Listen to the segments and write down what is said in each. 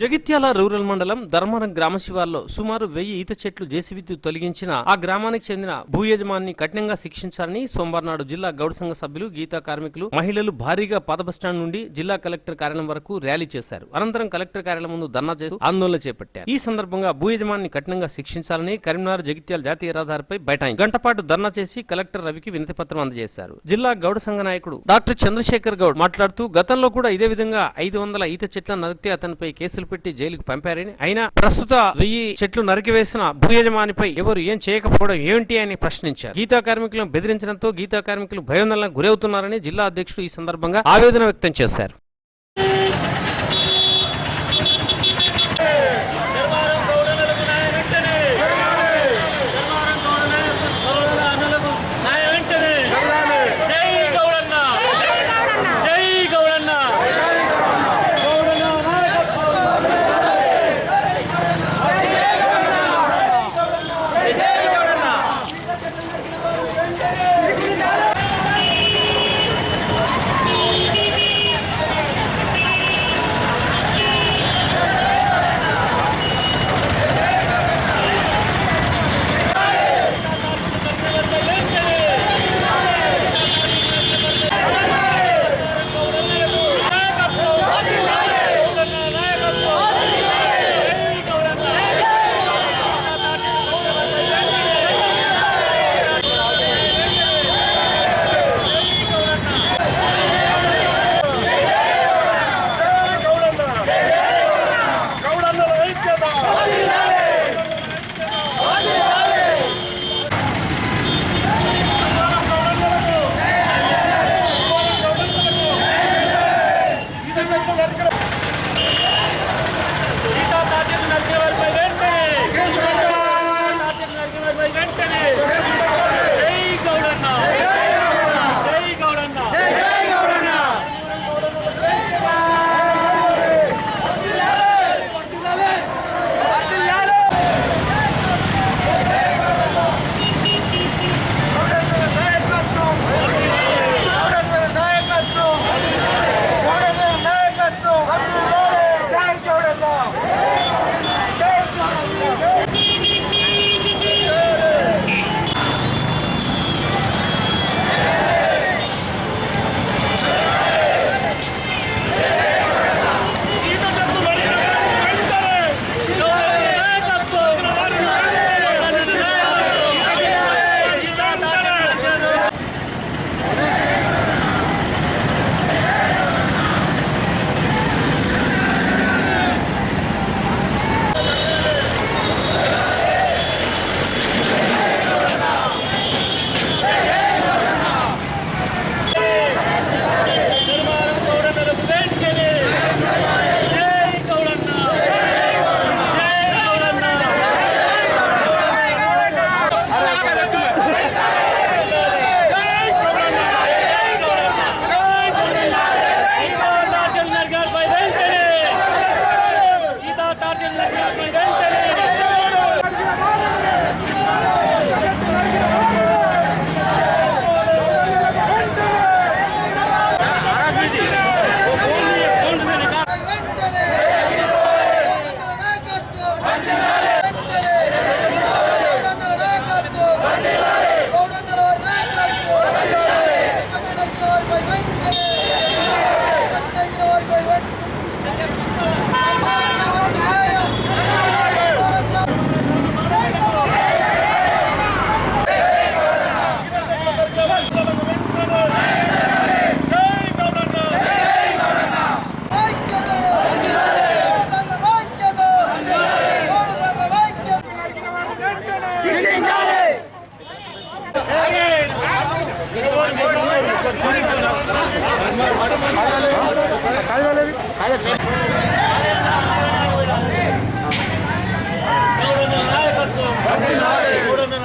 Jagtial rural మండలం ధర్మవరం గ్రామ శివార్లో సుమారు వెయ్యి ఈత చెట్లు జేసీబీతో తొలగించిన ఆ గ్రామానికి చెందిన భూ యజమాని కఠినంగా శిక్షించాలని సోమవారం నాడు జిల్లా గౌడ సంఘ సభ్యులు గీతా కార్మికులు మహిళలు భారీగా పాత బస్టాండ్ నుండి జిల్లా కలెక్టర్ కార్యాలయం వరకు ర్యాలీ చేశారు. అనంతరం కలెక్టర్ కార్యాలయం ముందు ధర్నా చేస్తూ ఆందోళన చేపట్టారు. ఈ సందర్భంగా భూ యజమాని కఠినంగా శిక్షించాలని కరీంనగర్ జగిత్యాల జాతీయ రహదారిపై బైఠాయించారు. గంటపాటు ధర్నా చేసి కలెక్టర్ రవికి వినతి పత్రం అందజేశారు. జిల్లా గౌడ సంఘ నాయకుడు డాక్టర్ చంద్రశేఖర్ గౌడ్ మాట్లాడుతూ గతంలో కూడా ఇదే విధంగా ఐదు వందల ఈత చెట్ల నరికితే అతనిపై కేసులు పెట్టి జైలుకు పంపారని. అయినా ప్రస్తుత వెయ్యి చెట్లు నరికివేసిన భూ యజమానిపై ఎవరు ఏం చేయకపోవడం ఏమిటి అని ప్రశ్నించారు. గీతా కార్మికులను బెదిరించడంతో గీతా కార్మికులు భయోందనలకు గురవుతున్నారని జిల్లా అధ్యక్షుడు ఈ సందర్భంగా ఆవేదన వ్యక్తం చేశారు.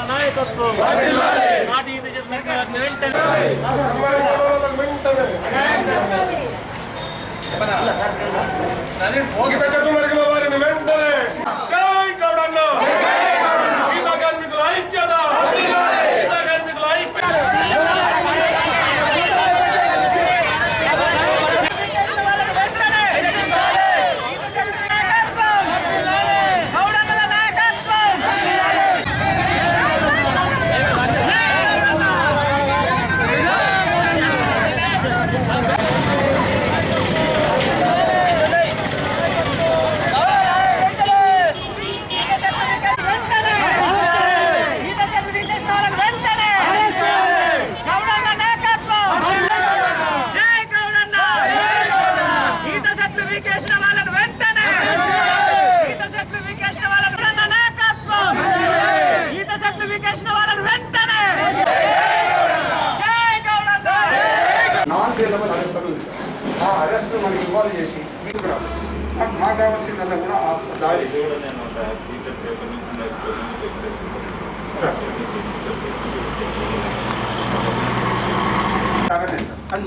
నాయకత్వం నాటి వెంటనే. కావాలని వెంటనే! నాన్ ఆ అరెస్ట్ చేసి అండ్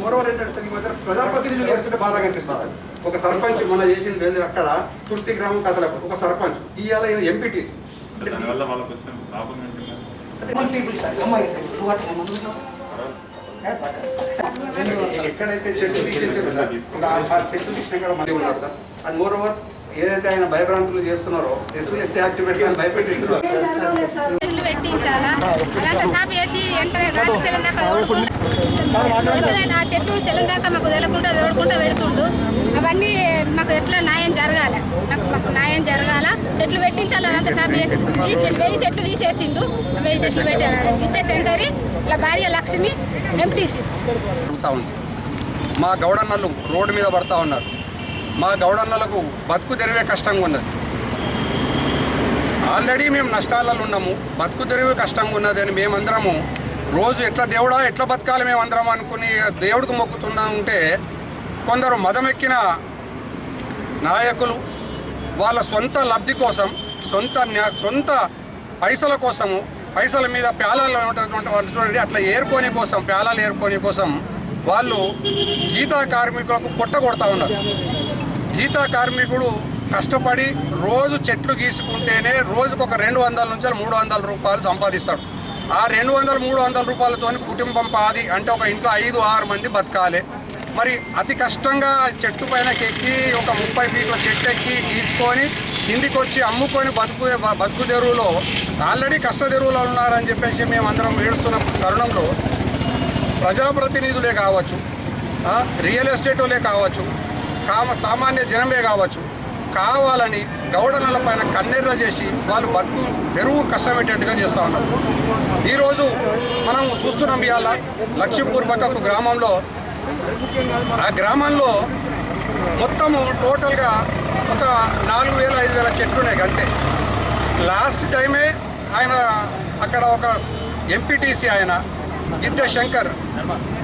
ప్రజాప్రతినిధులు చేస్తుంటే బాధ కనిపిస్తుంది. ఒక సర్పంచ్ మొన్న చేసింది ఏంది అక్కడ తుర్తి గ్రామం కథలకు ఒక సర్పంచ్. ఇవాళ ఎంపీటీసీ ఎక్కడైతే చెట్టు తీసేసారో ఆ ఆ చెట్టు తీసిన కూడా మళ్ళీ ఉన్నారు సార్. అండ్ మోర్ ఓవర్ ఏదైతే ఆయన భయభ్రాంతులు చేస్తున్నారో ఎస్సీ ఎస్టీ భయపెట్టిస్తున్నారు. రాత్రి తెలందాక వెంటనే ఆ చెట్లు తెలందాక మాకు తెలకుండా తోడుకుంటా పెడుతుండు. అవన్నీ మాకు ఎట్లా న్యాయం జరగాల? నాకు మాకు న్యాయం జరగాల? చెట్లు పెట్టించాలి? అదంతా సాపు చేసి ఈ వెయ్యి చెట్లు తీసేసిండు. వెయ్యి చెట్లు పెట్టారు విద్య శంకరి ఇలా భార్య లక్ష్మి ఉంది. మా గౌడన్నలు రోడ్డు మీద పడతా ఉన్నారు. మా గౌడన్నలకు బతుకు తెరివే కష్టంగా ఉన్నది. ఆల్రెడీ మేము నష్టాలలో ఉన్నాము. బతుకు తెరివే కష్టంగా ఉన్నది అని మేమందరము రోజు ఎట్లా దేవుడా ఎట్లా బతకాలి మేమందరం అనుకుని దేవుడికి మొక్కుతున్నా ఉంటే కొందరు మదమెక్కిన నాయకులు వాళ్ళ సొంత లబ్ధి కోసం సొంత సొంత పైసల కోసము పైసల మీద ప్యాలాలు ఉన్నటువంటి వాళ్ళు చూడండి అట్లా ఏరుకోని కోసం ప్యాలాలు ఏరుకోని కోసం వాళ్ళు గీతా కార్మికులకు పొట్ట కొడతా ఉన్నారు. గీతా కార్మికుడు కష్టపడి రోజు చెట్లు గీసుకుంటేనే రోజుకు ఒక రెండు వందల నుంచి మూడు వందల రూపాయలు సంపాదిస్తాడు. ఆ రెండు వందల మూడు వందల రూపాయలతో కుటుంబం పాది అంటే ఒక ఇంట్లో ఐదు ఆరు మంది బతకాలి. మరి అతి కష్టంగా చెట్టు పైనకి ఎక్కి ఒక ముప్పై ఫీట్ల చెట్టు ఎక్కి గీసుకొని కిందికి వచ్చి అమ్ముకొని బతుకు బతుకు తెరువులో ఆల్రెడీ కష్ట తెరువులో ఉన్నారని చెప్పేసి మేము అందరం ఏడుస్తున్న తరుణంలో ప్రజాప్రతినిధులే కావచ్చు రియల్ ఎస్టేట్లే కావచ్చు కామ సామాన్య జనమే కావచ్చు. కావాలని గౌడనల పైన కన్నెర్ర చేసి వాళ్ళు బతుకు తెరువు కష్టమేటట్టుగా చేస్తూ ఉన్నారు. ఈరోజు మనం చూస్తున్నాం ఇవాళ లక్ష్మీపూర్ పక్కకు గ్రామంలో. ఆ గ్రామంలో మొత్తము టోటల్గా ఒక నాలుగు వేల ఐదు వేల చెట్లు ఉన్నాయి అంతే లాస్ట్ టైమే ఆయన అక్కడ ఒక ఎంపీటీసీ ఆయన గిద్దె శంకర్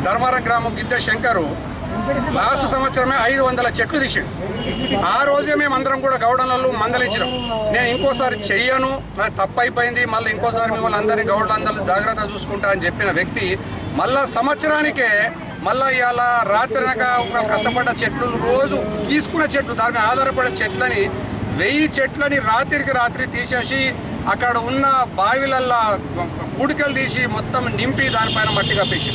ధర్మారం గ్రామం గిద్దె శంకరు లాస్ట్ సంవత్సరమే ఐదు వందల చెట్లు తీసిండు. ఆ రోజే మేము అందరం కూడా గౌడనలు మందలించినాం. నేను ఇంకోసారి చెయ్యను నాకు తప్పైపోయింది మళ్ళీ ఇంకోసారి మిమ్మల్ని అందరినీ గౌడలందరూ జాగ్రత్త చూసుకుంటా అని చెప్పిన వ్యక్తి మళ్ళా సంవత్సరానికే మళ్ళా ఇవాళ రాత్రినక ఒక కష్టపడ్డ చెట్లు రోజు తీసుకున్న చెట్లు దాని ఆధారపడే చెట్లని వెయ్యి చెట్లని రాత్రికి రాత్రి తీసేసి అక్కడ ఉన్న బావిలల్లా గుడికలు తీసి మొత్తం నింపి దానిపైన మట్టి కప్పేసి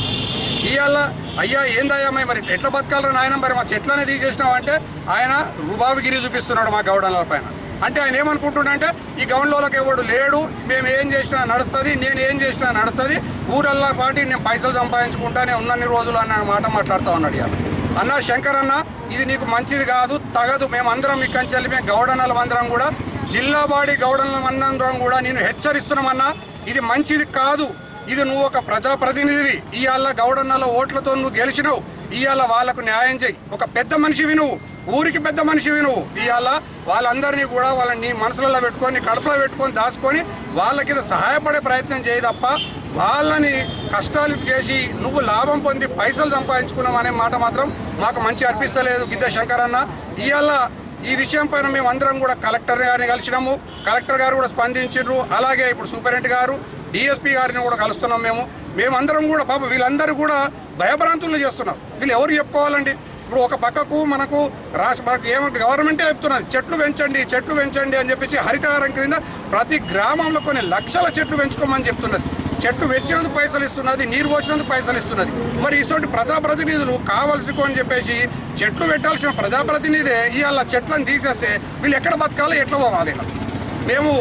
ఇవాళ అయ్యా ఏందయ్యా మేము మరి ఎట్లా బతకాలని నాయన? మరి మా చెట్లనే తీసేసినామంటే ఆయన రుబాబిగిరి చూపిస్తున్నాడు మా గౌడల పైన. అంటే ఆయన ఏమనుకుంటున్నాడంటే ఈ గౌన్లోకి ఎవడు లేడు మేము ఏం చేసినా నడుస్తుంది నేను ఏం చేసినా నడుస్తుంది ఊరల్లా పాటి నేను పైసలు సంపాదించుకుంటానే ఉన్నన్ని రోజులు అన్న మాట మాట్లాడుతూ ఉన్నాడు ఇవాళ అన్న శంకర్ అన్న ఇది నీకు మంచిది కాదు తగదు. మేమందరం ఇక్కడి నుంచి వెళ్ళి మేము గౌడనలం అందరం కూడా జిల్లా బాడీ గౌడనలం అందరం కూడా నేను హెచ్చరిస్తున్నామన్నా ఇది మంచిది కాదు. ఇది నువ్వు ఒక ప్రజాప్రతినిధివి. ఇవాళ గౌడన్నల ఓట్లతో నువ్వు గెలిచినావు. ఇవాళ వాళ్ళకు న్యాయం చేయి. ఒక పెద్ద మనిషివి నువ్వు. ఊరికి పెద్ద మనిషివి నువ్వు. ఇవాళ వాళ్ళందరినీ కూడా వాళ్ళని నీ మనసులలో పెట్టుకొని కడుపులో పెట్టుకొని దాచుకొని వాళ్ళకి సహాయపడే ప్రయత్నం చేయి తప్ప వాళ్ళని కష్టాలు చేసి నువ్వు లాభం పొంది పైసలు సంపాదించుకున్నావు అనే మాట మాత్రం మాకు మంచి అనిపిస్తలేదు గిద్ద శంకర్ అన్న ఇవాళ ఈ విషయం పైన మేము అందరం కూడా కలెక్టర్ గారిని కలిసినాము. కలెక్టర్ గారు కూడా స్పందించారు అలాగే ఇప్పుడు సూపరింటెండెంట్ గారు డిఎస్పీ గారిని కూడా కలుస్తున్నాం మేము. మేమందరం కూడా పాప వీళ్ళందరూ కూడా భయభ్రాంతులు చేస్తున్నారు. వీళ్ళు ఎవరు చెప్పుకోవాలండి? ఇప్పుడు ఒక పక్కకు మనకు రాష్ట్ర మనకు ఏమంటే గవర్నమెంటే చెప్తున్నది చెట్లు పెంచండి చెట్లు పెంచండి అని చెప్పేసి హరితహారం క్రింద ప్రతి గ్రామంలో కొన్ని లక్షల చెట్లు పెంచుకోమని చెప్తున్నది. చెట్లు పెంచినందుకు పైసలు ఇస్తున్నది నీరు పోసినందుకు పైసలు ఇస్తున్నది. మరి ఇటువంటి ప్రజాప్రతినిధులు కావలసికో అని చెప్పేసి చెట్లు పెట్టాల్సిన ప్రజాప్రతినిధే ఇవాళ చెట్లను తీసేస్తే వీళ్ళు ఎక్కడ బతకాలో ఎట్లా పోవాలి? మేము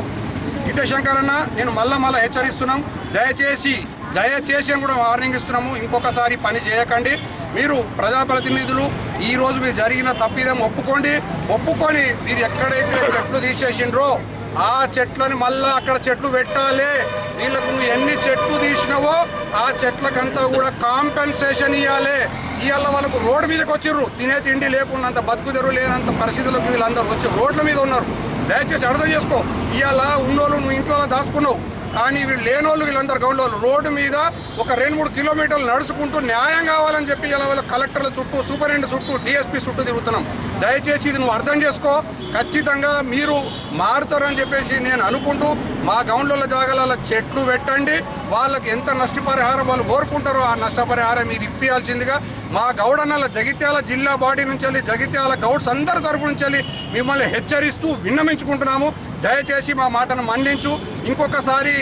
విద్యాశంకర్ అన్న నేను మళ్ళా మళ్ళీ హెచ్చరిస్తున్నాం. దయచేసి దయచేసి అని కూడా వార్నింగ్ ఇస్తున్నాము. ఇంకొకసారి పని చేయకండి. మీరు ప్రజాప్రతినిధులు ఈ రోజు మీరు జరిగిన తప్పిదం ఒప్పుకోండి. ఒప్పుకొని మీరు ఎక్కడైతే చెట్లు తీసేసిండ్రో ఆ చెట్లని మళ్ళా అక్కడ చెట్లు పెట్టాలి. వీళ్ళకు నువ్వు ఎన్ని చెట్లు తీసినావో ఆ చెట్లకంతా కూడా కాంపెన్సేషన్ ఇవ్వాలి ఇవాళ వాళ్ళకు రోడ్డు మీదకి వచ్చిర్రు. తినే తిండి లేకున్నంత బతుకు తెరువు లేనంత పరిస్థితులకు వీళ్ళందరూ వచ్చి రోడ్ల మీద ఉన్నారు. దయచేసి అర్థం చేసుకో. ఇవాళ ఉన్నోళ్ళు నువ్వు ఇంట్లో దాచుకున్నావు. కానీ వీళ్ళు లేనోళ్ళు వీళ్ళందరూ గౌండ్లోళ్ళు రోడ్డు మీద ఒక రెండు మూడు కిలోమీటర్లు నడుచుకుంటూ న్యాయం కావాలని చెప్పి ఇలా వాళ్ళ కలెక్టర్ల చుట్టూ సూపరింటెండెంట్ చుట్టూ డిఎస్పీ చుట్టూ తిరుగుతున్నాం. దయచేసి ఇది నువ్వు అర్థం చేసుకో. ఖచ్చితంగా మీరు మారుతారని చెప్పేసి నేను అనుకుంటూ మా గౌండ్ల జాగాల చెట్లు పెట్టండి. వాళ్ళకి ఎంత నష్టపరిహారం వాళ్ళు కోరుకుంటారో ఆ నష్టపరిహారం మీరు ఇప్పించాల్సిందిగా మా గౌడన్నల జగిత్యాల జిల్లా బాడీ నుంచి వెళ్ళి జగిత్యాల గౌడ్స్ అందరి తరపు నుంచి వెళ్ళి మిమ్మల్ని హెచ్చరిస్తూ విన్నమించుకుంటున్నాము. దయచేసి మా మాటను మన్నించు. ఇంకొకసారి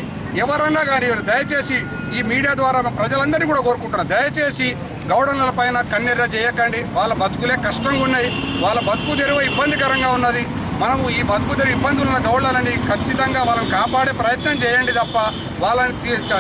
ఎవరన్నా కానీ దయచేసి ఈ మీడియా ద్వారా మా ప్రజలందరినీ కూడా కోరుకుంటున్నాను దయచేసి గౌడన్నల పైన కన్నెర్ర చేయకండి. వాళ్ళ బతుకులే కష్టంగా ఉన్నాయి. వాళ్ళ బతుకు తెరువ ఇబ్బందికరంగా ఉన్నది. మనము ఈ బతుకు తెరువు ఇబ్బందులు ఉన్న ఖచ్చితంగా వాళ్ళని కాపాడే ప్రయత్నం చేయండి తప్ప వాళ్ళని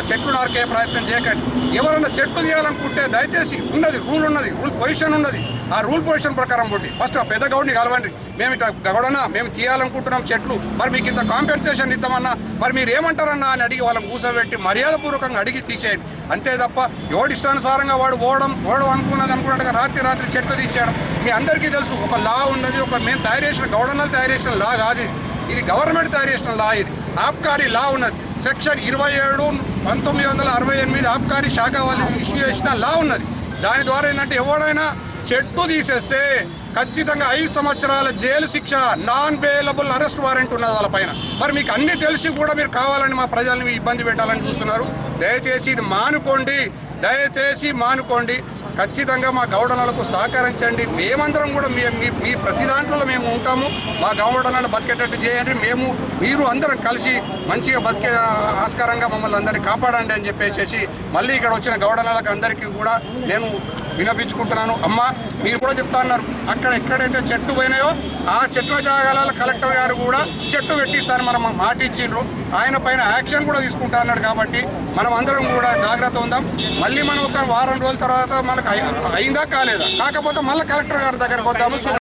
చెట్లు నరికే ప్రయత్నం చేయకండి. ఎవరైనా చెట్లు తీయాలనుకుంటే దయచేసి ఉన్నది రూల్ ఉన్నది రూల్ పొజిషన్ ఉన్నది. ఆ రూల్ పొజిషన్ ప్రకారం పోండి. ఫస్ట్ ఆ పెద్ద గౌడ్ని కలవండి. మేము ఇట్లా గౌడనా మేము తీయాలనుకుంటున్నాం చెట్లు. మరి మీకు ఇంత కాంపెన్సేషన్ ఇద్దామన్నా? మరి మీరు ఏమంటారన్నా అని అడిగి వాళ్ళని కూర్చోబెట్టి మర్యాదపూర్వకంగా అడిగి తీసేయండి. అంతే తప్ప ఎవడి ఇష్టానుసారంగా వాడు పోవడం పోవడం అనుకున్నది అనుకున్నట్టుగా రాత్రి రాత్రి చెట్లు తీసేయడం మీ అందరికీ తెలుసు. ఒక లా ఉన్నది ఒక మేము తయారు చేసిన గౌడన్నలు తయారు చేసిన లా కాదు ఇది. ఇది గవర్నమెంట్ తయారు చేసిన లా ఇది. ఆబ్కారీ లా ఉన్నది. సెక్షన్ ఇరవై ఏడు పంతొమ్మిది వందల అరవై ఎనిమిది ఆబ్కారీ శాఖ వాళ్ళు ఇష్యూ చేసిన లా ఉన్నది. దాని ద్వారా ఏంటంటే ఎవడైనా చెట్టు తీసేస్తే ఖచ్చితంగా ఐదు సంవత్సరాల జైలు శిక్ష నాన్ బెయిలబుల్ అరెస్ట్ వారెంట్ ఉన్నది వాళ్ళ పైన. మరి మీకు అన్ని తెలిసి కూడా మీరు కావాలని మా ప్రజల్ని మీ ఇబ్బంది పెట్టాలని చూస్తున్నారు. దయచేసి ఇది మానుకోండి. దయచేసి మానుకోండి. ఖచ్చితంగా మా గౌడనలకు సహకరించండి మేమందరం కూడా మీ మీ మీ ప్రతి దాంట్లో మేము ఉంటాము. మా గౌడనలను బతికేటట్టు చేయండి. మేము మీరు అందరం కలిసి మంచిగా బతికే ఆస్కారంగా మమ్మల్ని అందరినీ కాపాడండి అని చెప్పేసి మళ్ళీ ఇక్కడ వచ్చిన గౌడనలకు అందరికీ కూడా నేను వినపించుకుంటున్నాను. అమ్మ మీరు కూడా చెప్తా అన్నారు. అక్కడ ఎక్కడైతే చెట్టు పోయినాయో ఆ చెట్ల జాగాల కలెక్టర్ గారు కూడా చెట్టు పెట్టిస్తారని మనం మాట ఇచ్చిండ్రు ఆయన పైన యాక్షన్ కూడా తీసుకుంటా అన్నాడు కాబట్టి మనం అందరం కూడా జాగ్రత్త ఉందాం. మళ్ళీ మనం ఒక వారం రోజుల తర్వాత మనకు అయిందా కాలేదా? కాకపోతే మళ్ళీ కలెక్టర్ గారి దగ్గరకు వద్దాము.